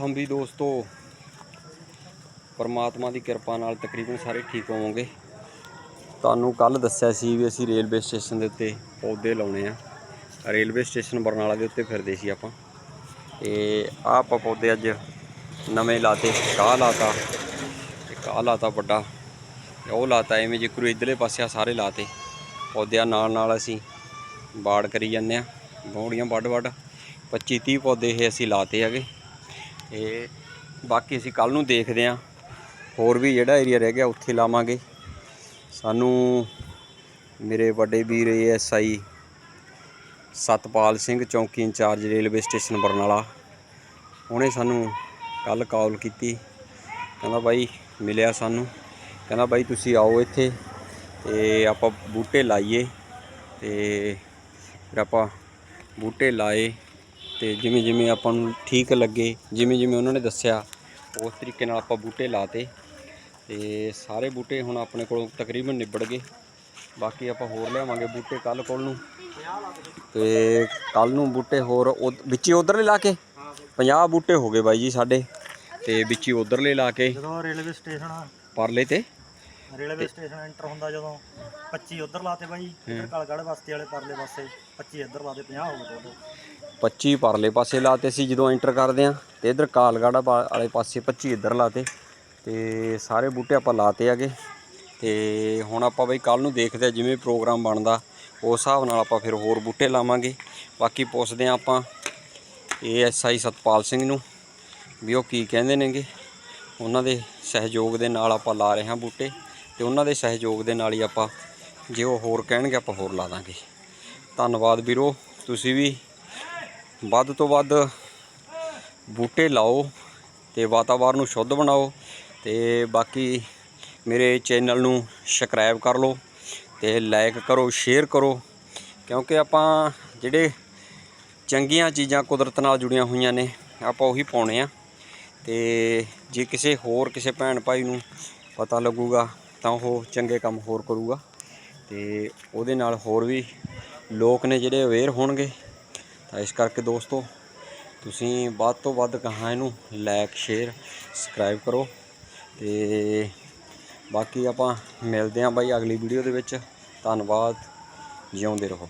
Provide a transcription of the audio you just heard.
ਹਾਂ ਵੀ ਦੋਸਤੋ। ਪਰਮਾਤਮਾ ਦੀ ਕਿਰਪਾ ਨਾਲ ਤਕਰੀਬਨ ਸਾਰੇ ਠੀਕ ਹੋਵੋਗੇ। ਤੁਹਾਨੂੰ ਕੱਲ ਦੱਸਿਆ ਸੀ ਵੀ ਅਸੀਂ ਰੇਲਵੇ ਸਟੇਸ਼ਨ ਦੇ ਉੱਤੇ ਪੌਦੇ ਲਾਉਣੇ ਆ। ਰੇਲਵੇ ਸਟੇਸ਼ਨ ਬਰਨਾਲਾ ਦੇ ਉੱਤੇ ਫਿਰਦੇ ਸੀ ਆਪਾਂ। ਤੇ ਆਹ ਆਪਾਂ ਪੌਦੇ ਅੱਜ ਨਵੇਂ ਲਾਤੇ, ਕਾਹ ਲਾਤਾ ਇੱਕ ਆਹ ਲਾਤਾ ਵੱਡਾ। ਤੇ ਉਹ ਲਾਤਾ ਐਵੇਂ ਜਿਕਰੂ ਇਧਰਲੇ ਪਾਸੇ ਆ ਸਾਰੇ ਲਾਤੇ। ਪੌਦਿਆਂ ਨਾਲ ਨਾਲ ਅਸੀਂ ਬਾੜ ਕਰੀ ਜਾਂਦੇ ਆ। ਬੌੜੀਆਂ ਵੱਡ ਵੱਡ 25 30 ਪੌਦੇ ਇਹ ਅਸੀਂ ਲਾਤੇ ਹੈਗੇ। ਤੇ ਬਾਕੀ ਅਸੀਂ ਕੱਲ ਨੂੰ ਦੇਖਦੇ ਆ ਹੋਰ ਵੀ ਜਿਹੜਾ ਏਰੀਆ ਰਹਿ ਗਿਆ, ਉੱਥੇ ਲਾਵਾਂਗੇ। ਸਾਨੂੰ ਮੇਰੇ ਵੱਡੇ ਵੀਰ ਐਸਆਈ ਸਤਪਾਲ ਸਿੰਘ ਚੌਂਕੀ ਇੰਚਾਰਜ ਰੇਲਵੇ ਸਟੇਸ਼ਨ ਬਰਨਾਲਾ, ਉਹਨੇ ਸਾਨੂੰ ਕੱਲ ਕਾਲ ਕੀਤੀ। ਕਹਿੰਦਾ ਬਾਈ, ਮਿਲਿਆ ਸਾਨੂੰ। ਕਹਿੰਦਾ ਬਾਈ, ਤੁਸੀਂ ਆਓ ਇੱਥੇ ਤੇ ਆਪਾਂ ਬੂਟੇ ਲਾਈਏ ਤੇ ਫਿਰ ਆਪਾਂ ਬੂਟੇ ਲਾਏ। ਤੇ ਜਿਵੇਂ ਜਿਵੇਂ ਆਪਾਂ ਨੂੰ ਠੀਕ ਲੱਗੇ ਜਿਵੇਂ ਜਿਵੇਂ ਉਹਨਾਂ ਨੇ ਦੱਸਿਆ ਉਸ ਤਰੀਕੇ ਨਾਲ ਆਪਾਂ ਬੂਟੇ ਲਾਤੇ ਤੇ ਸਾਰੇ ਬੂਟੇ ਹੁਣ ਆਪਣੇ ਕੋਲ ਤਕਰੀਬਨ ਨਿਬੜ ਗਏ। ਬਾਕੀ ਆਪਾਂ ਹੋਰ ਲਿਆਵਾਂਗੇ ਬੂਟੇ ਕੱਲ ਕੋਲ ਨੂੰ। ਤੇ ਕੱਲ ਨੂੰ ਬੂਟੇ ਹੋਰ ਵਿੱਚੇ ਉਧਰਲੇ ਲਾ ਕੇ? 50 ਬੂਟੇ ਹੋ ਗਏ ਬਾਈ ਜੀ ਸਾਡੇ। ਤੇ ਵਿੱਚੇ ਉਧਰਲੇ ਲਾ ਕੇ। ਜਦੋਂ ਰੇਲਵੇ ਸਟੇਸ਼ਨ ਪਰਲੇ ਤੇ? ਰੇਲਵੇ ਸਟੇਸ਼ਨ ਐਂਟਰ ਹੁੰਦਾ ਜਦੋਂ 25 ਉਧਰ ਲਾਤੇ ਬਾਈ ਇੱਧਰ ਕਲਗੜ ਬਸਤੀ ਵਾਲੇ ਪਰਲੇ ਪਾਸੇ 25 ਇੱਧਰ ਲਾਤੇ 50 ਹੋ ਗਏ ਟੋਟਲ। 25 ਪਰਲੇ ਪਾਸੇ ਲਾਤੇ ਸੀ ਜਦੋਂ ਐਂਟਰ ਕਰਦੇ ਆ ਤੇ ਇਧਰ ਕਾਲਗੜਾ ਵਾਲੇ ਪਾਸੇ 25 ਇੱਧਰ ਲਾਤੇ ਤੇ ਸਾਰੇ ਬੂਟੇ ਆਪਾਂ ਲਾਤੇ ਹੈਗੇ। ਤੇ ਹੁਣ ਆਪਾਂ ਬਈ ਕੱਲ ਨੂੰ ਦੇਖਦੇ ਆ ਜਿਵੇਂ ਪ੍ਰੋਗਰਾਮ ਬਣਦਾ ਉਸ ਹਿਸਾਬ ਨਾਲ ਆਪਾਂ ਫਿਰ ਹੋਰ ਬੂਟੇ ਲਾਵਾਂਗੇ। ਬਾਕੀ ਪੁੱਛਦੇ ਆ ਆਪਾਂ ਏਐਸਆਈ ਸਤਪਾਲ ਸਿੰਘ ਨੂੰ ਵੀ ਉਹ ਕੀ ਕਹਿੰਦੇ ਨੇਗੇ। ਉਹਨਾਂ ਦੇ ਸਹਿਯੋਗ ਦੇ ਨਾਲ ਆਪਾਂ ਲਾ ਰਹੇ ਹਾਂ ਬੂਟੇ। ਤੇ ਉਹਨਾਂ ਦੇ ਸਹਿਯੋਗ ਦੇ ਨਾਲ ਹੀ ਆਪਾਂ ਜੇ ਉਹ ਹੋਰ ਕਹਿਣਗੇ ਆਪਾਂ ਹੋਰ ਲਾ ਦਾਂਗੇ। ਧੰਨਵਾਦ ਵੀਰੋ, ਤੁਸੀਂ ਵੀ ਵੱਧ ਤੋਂ ਵੱਧ ਬੂਟੇ ਲਾਓ ਤੇ ਵਾਤਾਵਰਨ ਨੂੰ ਸ਼ੁੱਧ ਬਣਾਓ ਤੇ ਬਾਕੀ ਮੇਰੇ ਚੈਨਲ ਨੂੰ ਸਬਸਕ੍ਰਾਈਬ ਕਰ ਲਓ ਤੇ ਲਾਈਕ ਕਰੋ, ਸ਼ੇਅਰ ਕਰੋ, ਕਿਉਂਕਿ ਆਪਾਂ ਜਿਹੜੇ ਚੰਗੀਆਂ ਚੀਜ਼ਾਂ ਕੁਦਰਤ ਨਾਲ ਜੁੜੀਆਂ ਹੋਈਆਂ ਨੇ, ਆਪਾਂ ਉਹੀ ਪਾਉਣੇ ਆ। ਤੇ ਜੇ ਕਿਸੇ ਹੋਰ ਕਿਸੇ ਭੈਣ ਭਾਈ ਨੂੰ ਪਤਾ ਲੱਗੂਗਾ ਤਾਂ ਉਹ ਚੰਗੇ ਕੰਮ ਹੋਰ ਕਰੂਗਾ ਤੇ ਉਹਦੇ ਨਾਲ ਹੋਰ ਵੀ ਲੋਕ ਨੇ ਜਿਹੜੇ ਅਵੇਅਰ ਹੋਣਗੇ। ਤਾਂ ਇਸ ਕਰਕੇ ਦੋਸਤੋ, ਤੁਸੀਂ ਵੱਧ ਤੋਂ ਵੱਧ ਕਹਾਂ ਇਹਨੂੰ ਲਾਈਕ ਸ਼ੇਅਰ ਸਬਸਕ੍ਰਾਈਬ ਕਰੋ ਤੇ ਬਾਕੀ ਆਪਾਂ ਮਿਲਦੇ ਹਾਂ ਬਾਈ ਅਗਲੀ ਵੀਡੀਓ ਦੇ ਵਿੱਚ। ਧੰਨਵਾਦ, ਜਿਉਂਦੇ ਰਹੋ।